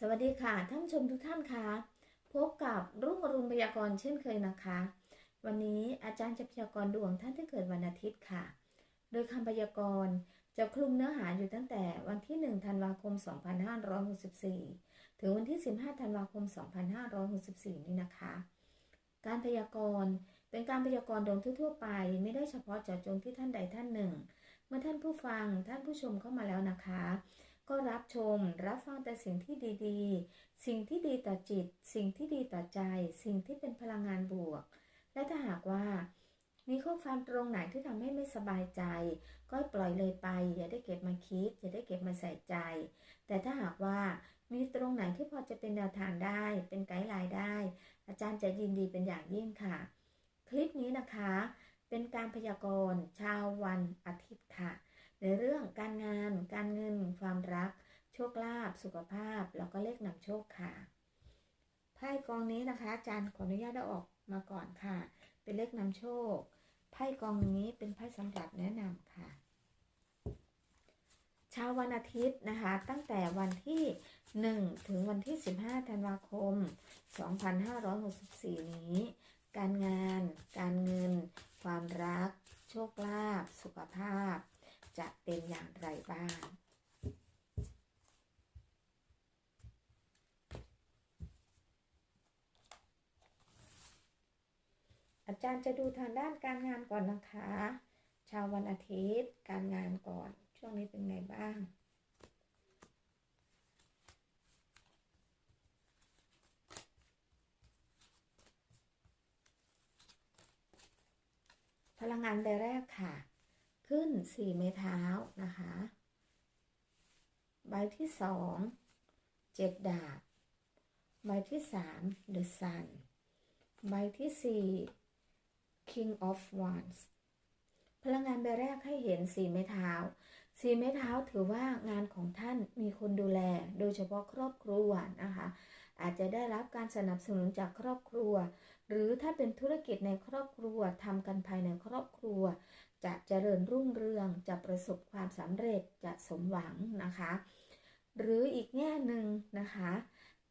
สวัสดีค่ะท่านชมทุกท่านคะพบกับรุ่งอรุณพยากรณ์เช่นเคยนะคะ วันนี้อาจารย์จะพยากรณ์ดวงท่านที่เกิดวันอาทิตย์ค่ะ โดยคำพยากรณ์จะคลุมเนื้อหาอยู่ตั้งแต่วันที่ 1 ธันวาคม 2564 ถึงวันที่ 15 ธันวาคม 2564 นี้นะคะ การพยากรณ์เป็นการพยากรณ์ดวงทั่วๆไป ไม่ได้เฉพาะเจาะจงที่ท่านใดท่านหนึ่ง เมื่อท่านผู้ฟังท่านผู้ชมเข้ามาแล้วนะคะ ก็รับชม รับฟังแต่สิ่งที่ดีๆ สิ่งที่ดีต่อจิต สิ่งที่ดีต่อใจ สิ่งที่เป็นพลังงานบวก และถ้าหากว่ามีข้อความตรงไหนที่ทำให้ไม่สบายใจ ก็ปล่อยเลยไป อย่าได้เก็บมาคิด อย่าได้เก็บมาใส่ใจ แต่ถ้าหากว่ามีตรงไหนที่พอจะเป็นแนวทางได้ เป็นไกด์ไลน์ได้ อาจารย์จะยินดีเป็นอย่างยิ่งค่ะ คลิปนี้นะคะ เป็นการพยากรณ์ชาววันอาทิตย์ค่ะ ในเรื่องการงาน การเงิน ความรัก โชคลาภสุขภาพ แล้วก็เลขนำโชคค่ะไพ่กองนี้นะคะอาจารย์ขออนุญาตได้ออกมาก่อนค่ะ เป็นเลขนำโชคไพ่กองนี้เป็นไพ่สำหรับแนะนำค่ะช้าวันอาทิตย์นะคะ ตั้งแต่วันที่ 1 ถึงวันที่ 15 ธันวาคม 2564 นี้ การงาน การเงิน ความรัก โชคลาภสุขภาพ จะเป็นอย่างไรบ้าง อาจารย์จะดูทางด้านการงานก่อนนะคะ ชาววันอาทิตย์การงานก่อน ช่วงนี้เป็นไงบ้างพลังงานใบแรกค่ะ ขึ้นสี่ไม้เท้านะคะ ใบที่สองเจ็ดดาบ ใบที่สาม The Sun ใบที่สี่ King of Wands พลังงานใบแรกให้เห็นสี่ไม้เท้าสี่ไม้เท้าถือว่างานของท่านมีคนดูแล โดยเฉพาะครอบครัวนะคะ อาจจะได้รับการสนับสนุนจากครอบครัว หรือถ้าเป็นธุรกิจในครอบครัวทำกันภายในครอบครัว จะเจริญรุ่งเรืองจะประสบความสำเร็จจะสมหวังนะคะ หรืออีกแง่หนึ่งนะคะ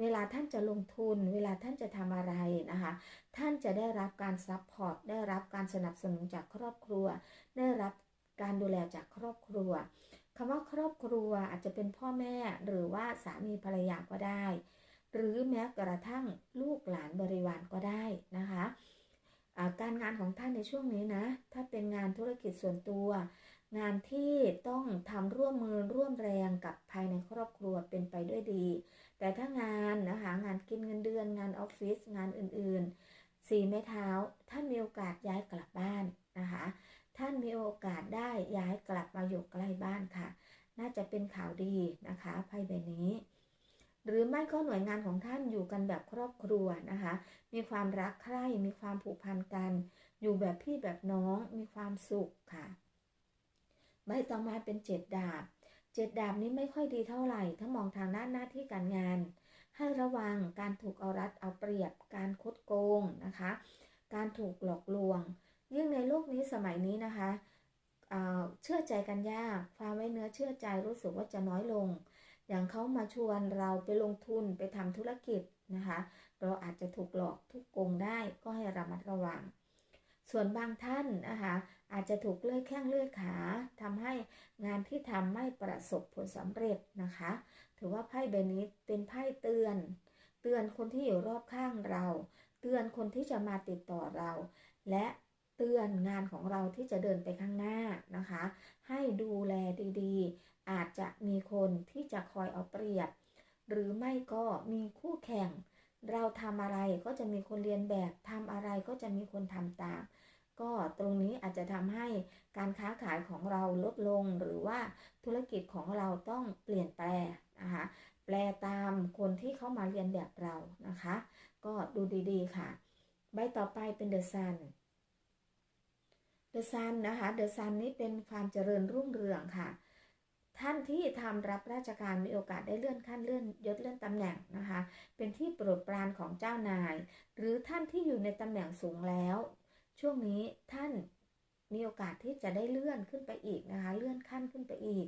เวลาท่านจะลงทุน เวลาท่านจะทำอะไรนะคะ ท่านจะได้รับการซัพพอร์ตได้รับการสนับสนุนจากครอบครัว ได้รับการดูแลจากครอบครัวคำว่าครอบครัวอาจจะเป็นพ่อแม่หรือว่าสามีภรรยาก็ได้ หรือแม้กระทั่งลูกหลานบริวารก็ได้นะคะ การงานของท่านในช่วงนี้นะ ถ้าเป็นงานธุรกิจส่วนตัว งานที่ต้องทำร่วมมือร่วมแรงกับภายในครอบครัวเป็นไปด้วยดี แต่ถ้างานนะคะงานกินเงินเดือน งานออฟฟิศงานอื่นๆสี่ไม้เท้าท่านมีโอกาสย้ายกลับบ้านนะคะท่านมีโอกาสได้ย้ายกลับมาอยู่ใกล้บ้านค่ะ น่าจะเป็นข่าวดีนะคะไพ่ใบนี้ หรือไม่ก็หน่วยงานของท่านอยู่กันแบบครอบครัวนะคะ มีความรักใคร่มีความผูกพันกัน อยู่แบบพี่แบบน้องมีความสุขค่ะ ใบต่อมาเป็นเจ็ดดาบเจ็ดดาบนี้ไม่ค่อยดีเท่าไหร่ ถ้ามองทางด้านหน้าที่การงาน ให้ระวังการถูกเอารัดเอาเปรียบ การคดโกงนะคะ การถูกหลอกลวง ยิ่งในโลกนี้สมัยนี้นะคะเเชื่อใจกันยากความไว้เนื้อเชื่อใจรู้สึกว่าจะน้อยลง อย่างเขามาชวนเราไปลงทุนไปทำธุรกิจนะคะ เราอาจจะถูกหลอกทุกโกงได้ก็ให้ระมัดระวัง ส่วนบางท่านนะคะอาจจะถูกเลื่อยแข้งเลื่อยขาทำให้งานที่ทำไม่ประสบผลสำเร็จนะคะ ถือว่าไพ่ใบนี้เป็นไพ่เตือน เตือนคนที่อยู่รอบข้างเรา เตือนคนที่จะมาติดต่อเรา และ เตือนงานของเราที่จะเดินไปข้างหน้านะคะ ให้ดูแลดีๆ อาจจะมีคนที่จะคอยเอาเปรียบ หรือไม่ก็มีคู่แข่ง เราทำอะไรก็จะมีคนเรียนแบบทำอะไรก็จะมีคนทำตาม ก็ตรงนี้อาจจะทำให้การค้าขายของเราลดลง หรือว่าธุรกิจของเราต้องเปลี่ยนแปลงนะคะแปลตามคนที่เข้ามาเรียนแบบเรานะคะ ก็ดูดีๆค่ะ ใบต่อไปเป็นเดอะซัน เดอะซันนะคะเดอะซันนี้เป็นความเจริญรุ่งเรืองค่ะ ท่านที่ทำรับราชการมีโอกาสได้เลื่อนขั้นเลื่อนยศเลื่อนตำแหน่งนะคะ เป็นที่โปรดปรานของเจ้านาย หรือท่านที่อยู่ในตำแหน่งสูงแล้ว ช่วงนี้ท่านมีโอกาสที่จะได้เลื่อนขึ้นไปอีกนะคะ เลื่อนขั้นขึ้นไปอีก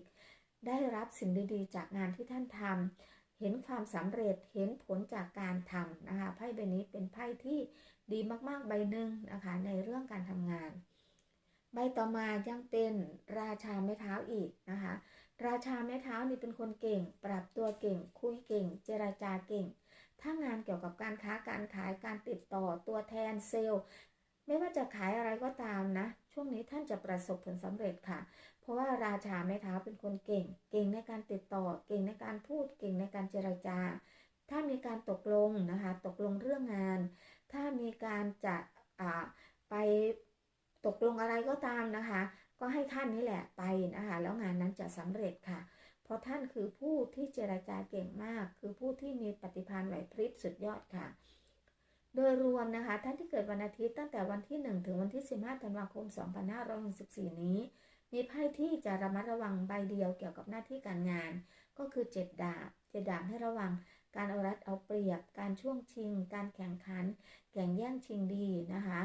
ได้รับสิ่งดีๆ จากงานที่ท่านทำเห็นความสำเร็จเห็นผลจากการทำนะคะไพ่ใบนี้เป็นไพ่ที่ดีมากๆใบหนึ่งนะคะในเรื่องการทำงาน ใบต่อมายังเป็นราชาไม้เท้าอีกนะคะ ราชาไม้เท้านี่เป็นคนเก่ง ปรับตัวเก่ง คุยเก่ง เจราจาเก่ง ถ้างานเกี่ยวกับการค้าการขายการติดต่อตัวแทนเซลล์ไม่ว่าจะขายอะไรก็ตามนะ ช่วงนี้ท่านจะประสบผลสำเร็จค่ะ เพราะว่าราชาไม้เท้าเป็นคนเก่ง เก่งในการติดต่อ เก่งในการพูด เก่งในการเจรจา ถ้ามีการตกลงนะคะ ตกลงเรื่องงาน ถ้ามีการจะอ่าไป ตกลงอะไรก็ตามนะคะ ก็ให้ท่านนี่แหละไปนะคะแล้วงานนั้นจะสำเร็จค่ะ เพราะท่านคือผู้ที่เจรจาเก่งมาก คือผู้ที่มีปฏิภาณไหวพริบสุดยอดค่ะ โดยรวมนะคะ ท่านที่เกิดวันอาทิตย์ตั้งแต่วันที่ 1 ถึงวันที่ 15 ธันวาคม 2564 นี้ มีไพ่ที่จะระมัดระวังใบเดียวเกี่ยวกับหน้าที่การงาน ก็คือ7ดาบ7ดาบให้ระวังการเอารัดเอาเปรียบ การช่วงชิง การแข่งขัน แข่งแย่งชิงดีนะคะ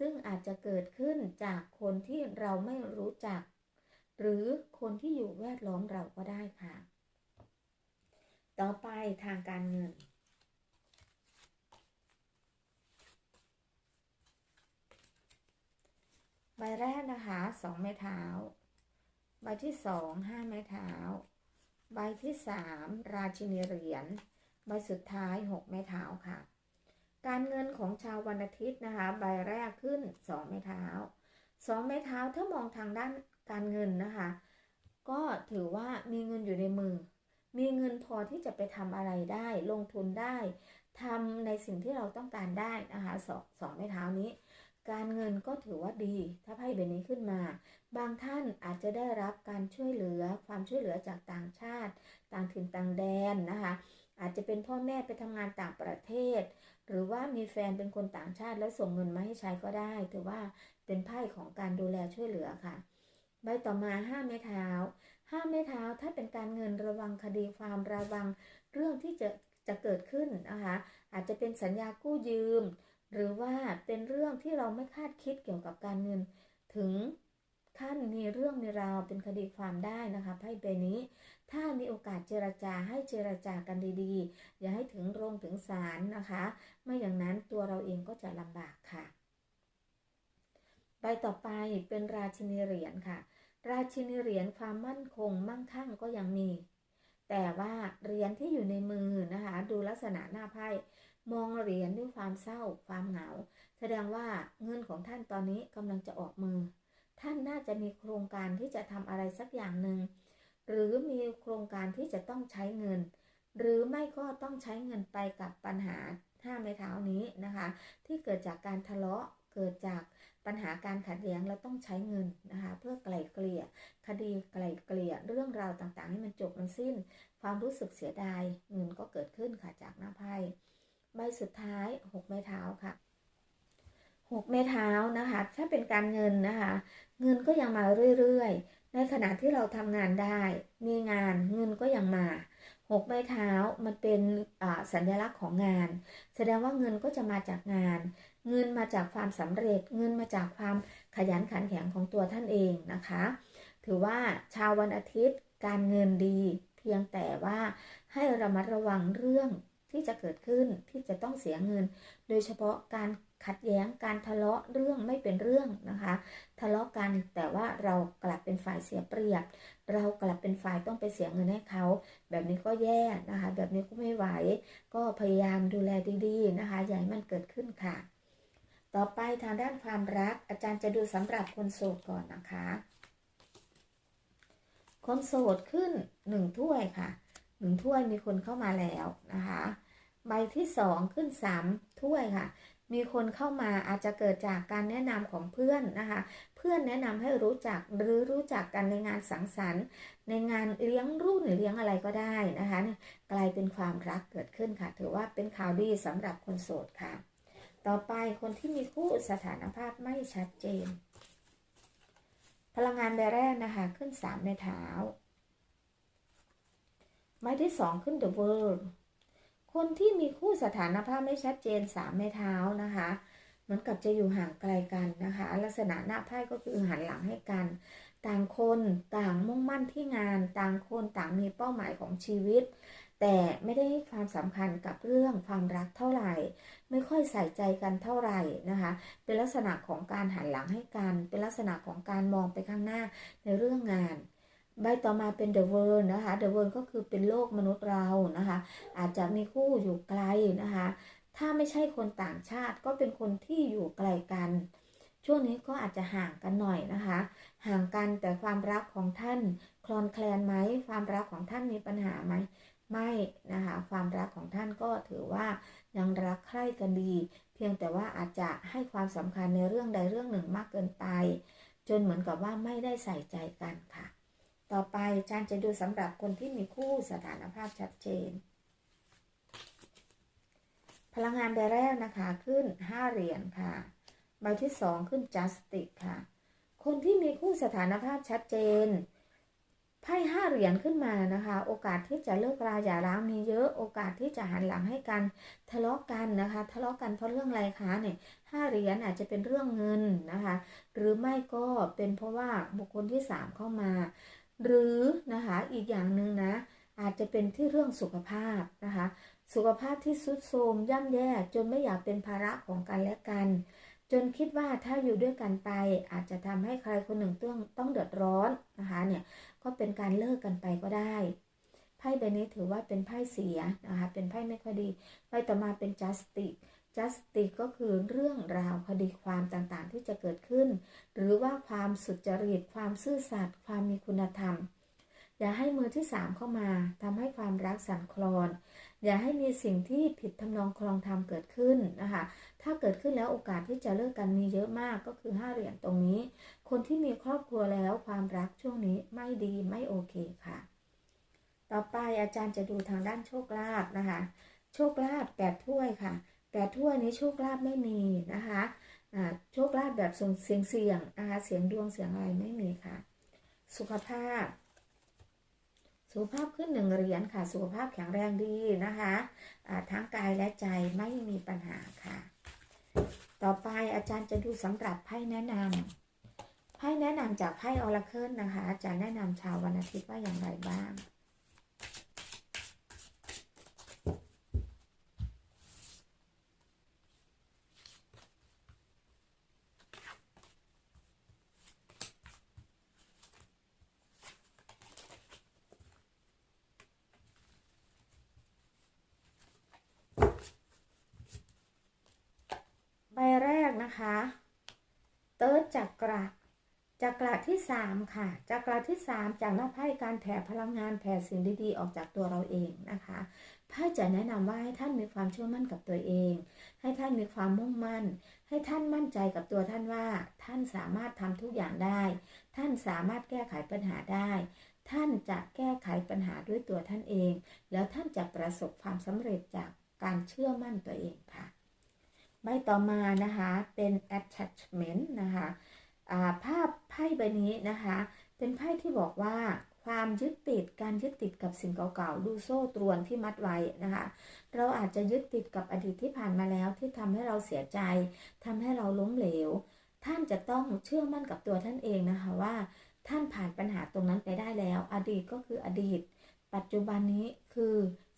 ซึ่งอาจจะเกิดขึ้นจากคนที่เราไม่รู้จัก หรือคนที่อยู่แวดล้อมเราก็ได้ค่ะ ต่อไปทางการเงิน ใบแรกนะคะสองไม้เท้า ใบที่สองห้าไม้เท้า ใบที่สามราชินีเหรียญ ใบสุดท้ายหกไม้เท้าค่ะ การเงินของชาววันอาทิตย์นะคะใบแรกขึ้นสองไม้เท้าสองไม้เท้าถ้ามองทางด้านการเงินนะคะ ก็ถือว่ามีเงินอยู่ในมือ มีเงินพอที่จะไปทำอะไรได้ ลงทุนได้ทำในสิ่งที่เราต้องการได้นะคะสองสองไม้เท้านี้ การเงินก็ถือว่าดี ถ้าไพ่ใบนี้ขึ้นมา บางท่านอาจจะได้รับการช่วยเหลือความช่วยเหลือจากต่างชาติ ต่างถิ่นต่างแดนนะคะอาจจะเป็นพ่อแม่ไปทำงานต่างประเทศ หรือว่ามีแฟนเป็นคนต่างชาติแล้วส่งเงินมาให้ใช้ก็ได้ ถือว่าเป็นไพ่ของการดูแลช่วยเหลือค่ะ ใบต่อมาห้าไม้เท้าห้าไม้เท้าถ้าเป็นการเงินระวังคดีความระวังเรื่องที่จะจะเกิดขึ้นนะคะอาจจะเป็นสัญญากู้ยืม หรือว่าเป็นเรื่องที่เราไม่คาดคิดเกี่ยวกับการเงิน ถึงขั้นมีเรื่องมีราวเป็นคดีความได้นะคะไพ่ใบนี้ ถ้ามีโอกาสเจรจาให้เจรจากันดีๆ อย่าให้ถึงโรงถึงศาลนะคะ ไม่อย่างนั้นตัวเราเองก็จะลำบากค่ะ ใบต่อไปเป็นราชินีเหรียญค่ะ ราชินีเหรียญความมั่นคงมั่งคั่งก็ยังมี แต่ว่าเหรียญที่อยู่ในมือนะคะ ดูลักษณะหน้าไพ่มองเหรียญด้วยความเศร้าความเหงา แสดงว่าเงินของท่านตอนนี้กำลังจะออกมือ ท่านน่าจะมีโครงการที่จะทำอะไรสักอย่างหนึ่ง หรือมีโครงการที่จะต้องใช้เงิน หรือไม่ก็ต้องใช้เงินไปกับปัญหาห้าไม้เท้านี้นะคะ ที่เกิดจากการทะเลาะเกิดจากปัญหาการขัดแย้งเราต้องใช้เงินนะคะ เพื่อไกล่เกลี่ย คดีไกล่เกลี่ยเรื่องราวต่างๆ ให้มันจบมันสิ้น ความรู้สึกเสียดายเงินก็เกิดขึ้นค่ะจากหน้าไพ่ใบสุดท้ายหกไม้เท้าค่ะหกไม้เท้านะคะ ถ้าเป็นการเงินนะคะ เงินก็ยังมาเรื่อยๆ ในขณะที่เราทำงานได้ มีงานเงินก็ยังมาหกไม้เท้ามันเป็นสัญลักษณ์ของงาน แสดงว่าเงินก็จะมาจากงาน เงินมาจากความสำเร็จ เงินมาจากความขยันขันแข็งของตัวท่านเองนะคะ ถือว่าชาววันอาทิตย์การเงินดี เพียงแต่ว่าให้ระมัดระวังเรื่อง ที่จะเกิดขึ้นที่จะต้องเสียเงิน โดยเฉพาะการขัดแย้งการทะเลาะเรื่องไม่เป็นเรื่องนะคะ ทะเลาะกันแต่ว่าเรากลับเป็นฝ่ายเสียเปรียบ เรากลับเป็นฝ่ายต้องไปเสียเงินให้เขา แบบนี้ก็แย่นะคะ แบบนี้ก็ไม่ไหว ก็พยายามดูแลดีๆนะคะอย่าให้มันเกิดขึ้นค่ะ ต่อไปทางด้านความรัก อาจารย์จะดูสำหรับคนโสดก่อนนะคะ คนโสดขึ้นหนึ่งถ้วยค่ะ หนึ่งถ้วยมีคนเข้ามาแล้วนะคะ ใบที่สองขึ้นสามถ้วยค่ะ มีคนเข้ามาอาจจะเกิดจากการแนะนำของเพื่อนนะคะ เพื่อนแนะนำให้รู้จักหรือรู้จักกันในงานสังสรรค์ ในงานเลี้ยงรุ่นหรือเลี้ยงอะไรก็ได้นะคะ กลายเป็นความรักเกิดขึ้นค่ะ ถือว่าเป็นข่าวดีสำหรับคนโสดค่ะ ต่อไปคนที่มีคู่สถานภาพไม่ชัดเจน พลังงานใบแรกนะคะ ขึ้นสามในเท้า ไม้ที่สองขึ้น The World คนที่มีคู่สถานภาพไม่ชัดเจนสามไม้เท้านะคะเหมือนกับจะอยู่ห่างไกลกันนะคะ ลักษณะหน้าไพ่ก็คือหันหลังให้กัน ต่างคนต่างมุ่งมั่นที่งาน ต่างคนต่างมีเป้าหมายของชีวิต แต่ไม่ได้ให้ความสำคัญกับเรื่องความรักเท่าไหร่ ไม่ค่อยใส่ใจกันเท่าไหร่นะคะ เป็นลักษณะของการหันหลังให้กัน เป็นลักษณะของการมองไปข้างหน้าในเรื่องงาน ใบต่อมาเป็น The World นะคะ The World ก็คือเป็นโลกมนุษย์เรานะคะ อาจจะมีคู่อยู่ไกลนะคะ ถ้าไม่ใช่คนต่างชาติก็เป็นคนที่อยู่ไกลกัน ช่วงนี้ก็อาจจะห่างกันหน่อยนะคะ ห่างกันแต่ความรักของท่านคลอนแคลนไหมความรักของท่านมีปัญหาไหมไม่นะคะความรักของท่านก็ถือว่ายังรักใคร่กันดี เพียงแต่ว่าอาจจะให้ความสำคัญในเรื่องใดเรื่องหนึ่งมากเกินไป จนเหมือนกับว่าไม่ได้ใส่ใจกันค่ะ ต่อไปอาจารย์จะดูสำหรับคนที่มีคู่สถานภาพชัดเจน พลังงานใบแรกนะคะขึ้น 5 เหรียญค่ะ ใบที่ 2 ขึ้น justice ค่ะ คนที่มีคู่สถานภาพชัดเจนไพ่ห้าเหรียญขึ้นมานะคะ โอกาสที่จะเลิกราอย่าร้างมีเยอะ โอกาสที่จะหันหลังให้กันทะเลาะกันนะคะ ทะเลาะกันเพราะเรื่องอะไรคะเนี่ยห้าเหรียญอาจจะเป็นเรื่องเงินนะคะ หรือไม่ก็เป็นเพราะว่าบุคคลที่สามเข้ามา หรือนะคะอีกอย่างหนึ่งนะอาจจะเป็นที่เรื่องสุขภาพนะคะสุขภาพที่สุดโทรมย่ำแย่จนไม่อยากเป็นภาระของกันและกัน จนคิดว่าถ้าอยู่ด้วยกันไป อาจจะทำให้ใครคนหนึ่งต้องต้องเดือดร้อนนะคะเนี่ยก็เป็นการเลิกกันไปก็ได้ไพ่ใบนี้ถือว่าเป็นไพ่เสียนะคะเป็นไพ่ไม่ค่อยดีไพ่ต่อมาเป็น justice justice ก็คือเรื่องราวคดีความต่างๆ ที่จะเกิดขึ้น หรือว่าความสุจริต ความซื่อสัตย์ความมีคุณธรรม อย่าให้มือที่สามเข้ามาทำให้ความรักสั่นคลอน อย่าให้มีสิ่งที่ผิดทำนองคลองธรรมเกิดขึ้นนะคะถ้าเกิดขึ้นแล้วโอกาสที่จะเลิกกันมีเยอะมากก็คือห้าเหรียญตรงนี้ คนที่มีครอบครัวแล้วความรักช่วงนี้ไม่ดีไม่โอเคค่ะ ต่อไปอาจารย์จะดูทางด้านโชคลาภนะคะ โชคลาภแปดถ้วยค่ะ แปดถ้วนี้โชคลาภไม่มีนะคะโชคลาภแบบส่งเสียงเสียงนะคะเสียงดวงเสียงอะไรไม่มีค่ะ สุขภาพ สุขภาพขึ้นหนึ่งเหรียญค่ะ สุขภาพแข็งแรงดีนะคะะทั้งกายและใจไม่มีปัญหาค่ะ ต่อไปอาจารย์จะดูสำหรับไพ่แนะนำไพ่แนะนำจากไพ่ออราเคิลนะคะอาจารย์แนะนำชาววันอาทิตย์ว่าอย่างไรบ้าง ใบแรกนะคะ เติร์ดจั กระจักระที่สามค่ะจักระที่สามจากหน้าไพ่การแผ่พลังงานแผ่สิ่งดีๆออกจากตัวเราเองนะคะไพ่จะแนะนำว่าให้ท่านมีความเชื่อมั่นกับตัวเอง ให้ท่านมีความมุ่งมั่น ให้ท่านมั่นใจกับตัวท่านว่า ท่านสามารถทำทุกอย่างได้ ท่านสามารถแก้ไขปัญหาได้ ท่านจะแก้ไขปัญหาด้วยตัวท่านเอง แล้วท่านจะประสบความสำเร็จจากการเชื่อมั่นตัวเองค่ะใบต่อมานะคะเป็น attachment นะคะ ภาพไพ่ใบนี้นะคะ เป็นไพ่ที่บอกว่าความยึดติดการยึดติดกับสิ่งเก่าๆ ดูโซ่ตรวนที่มัดไว้นะคะ เราอาจจะยึดติดกับอดีตที่ผ่านมาแล้วที่ทำให้เราเสียใจทำให้เราล้มเหลว ท่านจะต้องเชื่อมั่นกับตัวท่านเองนะคะว่า ท่านผ่านปัญหาตรงนั้นไปได้แล้ว อดีตก็คืออดีต ปัจจุบันนี้คือ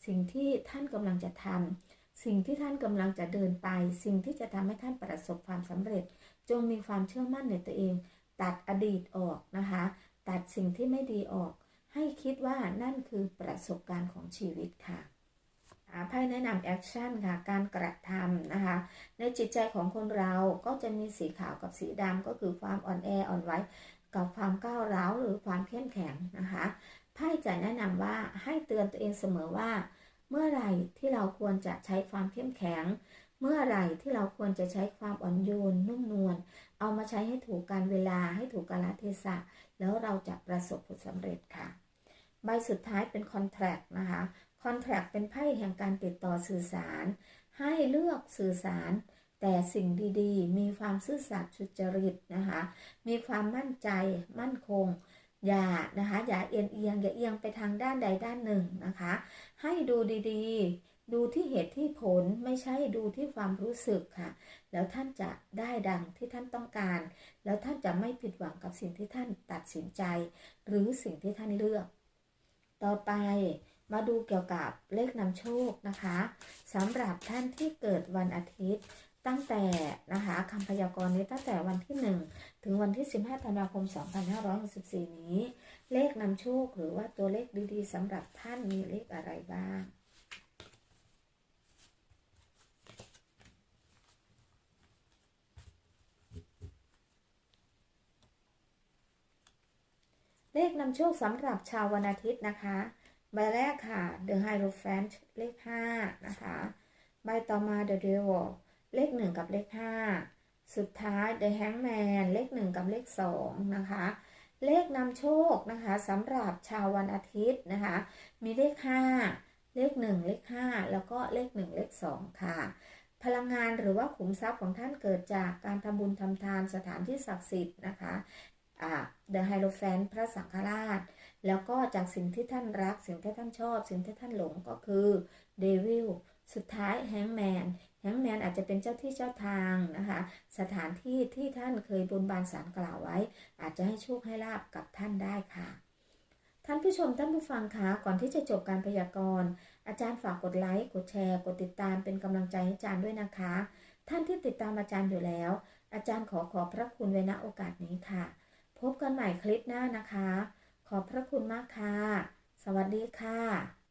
สิ่งที่ท่านกำลังจะทำสิ่งที่ท่านกำลังจะเดินไป สิ่งที่จะทำให้ท่านประสบความสำเร็จ จงมีความเชื่อมั่นในตัวเอง ตัดอดีตออกนะคะ ตัดสิ่งที่ไม่ดีออก ให้คิดว่านั่นคือประสบการณ์ของชีวิตค่ะไพ่แนะนำแอคชั่นค่ะ การกระทำนะคะ ในจิตใจของคนเราก็จะมีสีขาวกับสีดำก็คือความอ่อนแออ่อนไหวกับความก้าวร้าวหรือความเข้มแข็งนะคะไพ่จะแนะนำว่าให้เตือนตัวเองเสมอว่า เมื่อไหร่ที่เราควรจะใช้ความเข้มแข็ง เมื่อไหร่ที่เราควรจะใช้ความอ่อนโยนนุ่มนวลเอามาใช้ให้ถูกการเวลาให้ถูกกาลเทศะแล้วเราจะประสบผลสำเร็จค่ะ ใบสุดท้ายเป็นคอนแท c t นะคะคอนแท c t เป็นไพ่แห่งการติดต่อสื่อสาร ให้เลือกสื่อสาร แต่สิ่งดีๆ มีความซื่อสัตย์สุจริตนะคะมีความมั่นใจมั่นคงอย่านะคะอย่าเอียงเอียงอย่าเอียงไปทางด้านใดด้านหนึ่งนะคะ ให้ดูดีๆ ดูที่เหตุที่ผลไม่ใช่ดูที่ความรู้สึกค่ะ แล้วท่านจะได้ดังที่ท่านต้องการ แล้วท่านจะไม่ผิดหวังกับสิ่งที่ท่านตัดสินใจ หรือสิ่งที่ท่านเลือก ต่อไปมาดูเกี่ยวกับเลขนำโชคนะคะสำหรับท่านที่เกิดวันอาทิตย์ตั้งแต่นะคะคำพยากรณ์นี้ตั้งแต่วันที่ 1 ถึงวันที่ 15 ธันวาคม 2564 นี้ เลขนำโชคหรือว่าตัวเลขดีๆสำหรับท่านมีเลขอะไรบ้าง เลขนำโชคสำหรับชาววันอาทิตย์นะคะ ใบแรกค่ะ The Hierophant เลข 5 นะคะ ใบต่อมา The Devil เลข 1 กับเลข 5 สุดท้าย The Hangman เลข 1 กับเลข 2 นะคะ เลขนำโชคนะคะสำหรับชาววันอาทิตย์นะคะ มีเลข 5 เลข 1 เลข 5 แล้วก็เลข 1 เลข 2 ค่ะ พลังงานหรือว่าขุมทรัพย์ของท่านเกิดจากการทำบุญทำทานสถานที่ศักดิ์สิทธิ์นะคะ อ่า The Hierophant พระสังฆราช แล้วก็จากสิ่งที่ท่านรัก สิ่งที่ท่านชอบ สิ่งที่ท่านหลงก็คือเดวิลสุดท้ายแฮงแมนแฮงแมนอาจจะเป็นเจ้าที่เจ้าทางนะคะสถานที่ที่ท่านเคยบนบานสารกล่าวไว้ อาจจะให้โชคให้ลาบกับท่านได้ค่ะ ท่านผู้ชมท่านผู้ฟังคะก่อนที่จะจบการพยากรณ์อาจารย์ฝากกดไลค์กดแชร์ กดติดตามเป็นกำลังใจให้อาจารย์ด้วยนะคะ ท่านที่ติดตามอาจารย์อยู่แล้ว อาจารย์ขอขอบพระคุณไว้ณโอกาสนี้ค่ะ พบกันใหม่คลิปหน้านะคะ ขอบพระคุณมากค่ะ สวัสดีค่ะ